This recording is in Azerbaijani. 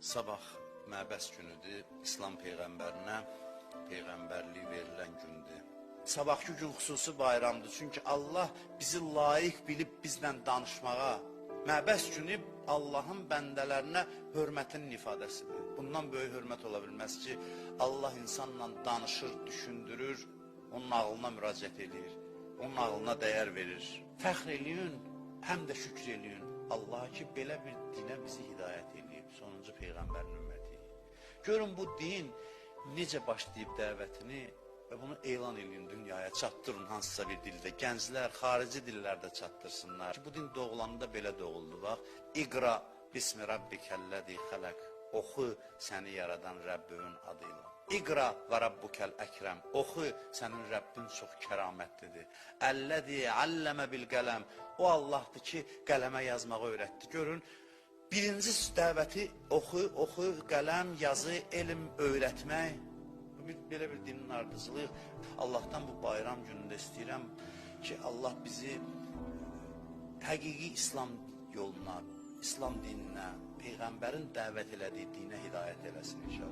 Sabah məbəs günüdür. İslam peyğəmbərinə peyğəmbərlik verilən gündür. Sabahki gün xüsusi bayramdır. Çünki Allah bizi layiq bilib bizlə danışmağa. Məbəs günü Allahın bəndələrinə hörmətinin ifadəsidir. Bundan böyük hörmət ola bilməz ki, Allah insanla danışır, düşündürür, onun ağlına müraciət edir, onun ağlına dəyər verir. Fəxr eləyin, həm də şükr eləyin. Allah ki, belə bir dinə bizi hidayət eləyib, sonuncu Peyğəmbərin ümmətiyik. Görün bu din necə başlayıb dəvətini və bunu elan eləyin dünyaya, çatdırın hansısa bir dildə. Gənclər xarici dillərdə çatdırsınlar. Bu din doğulanında belə doğuldu. Bax, İqra bismi rabbikəlləzi xələq. Oxu səni yaradan Rəbbinin adıyla. İqra və rabbukel əkrəm. Oxu, sənin Rəbbin çox kəramətlidir. Əlləzi alləmə bil qələm. O Allahdır ki, qələmə yazmağı öyrətdi. Görün, birinci dəvəti oxu, oxu, qələm, yazı, elm öyrətmək. Bir, belə bir dinin ardıcılıq. Allahdan bu bayram günündə istəyirəm ki, Allah bizi həqiqi İslam yoluna, İslam dininə, Peyğəmbərin dəvət elədiyi dinə hidayət eləsin inşallah.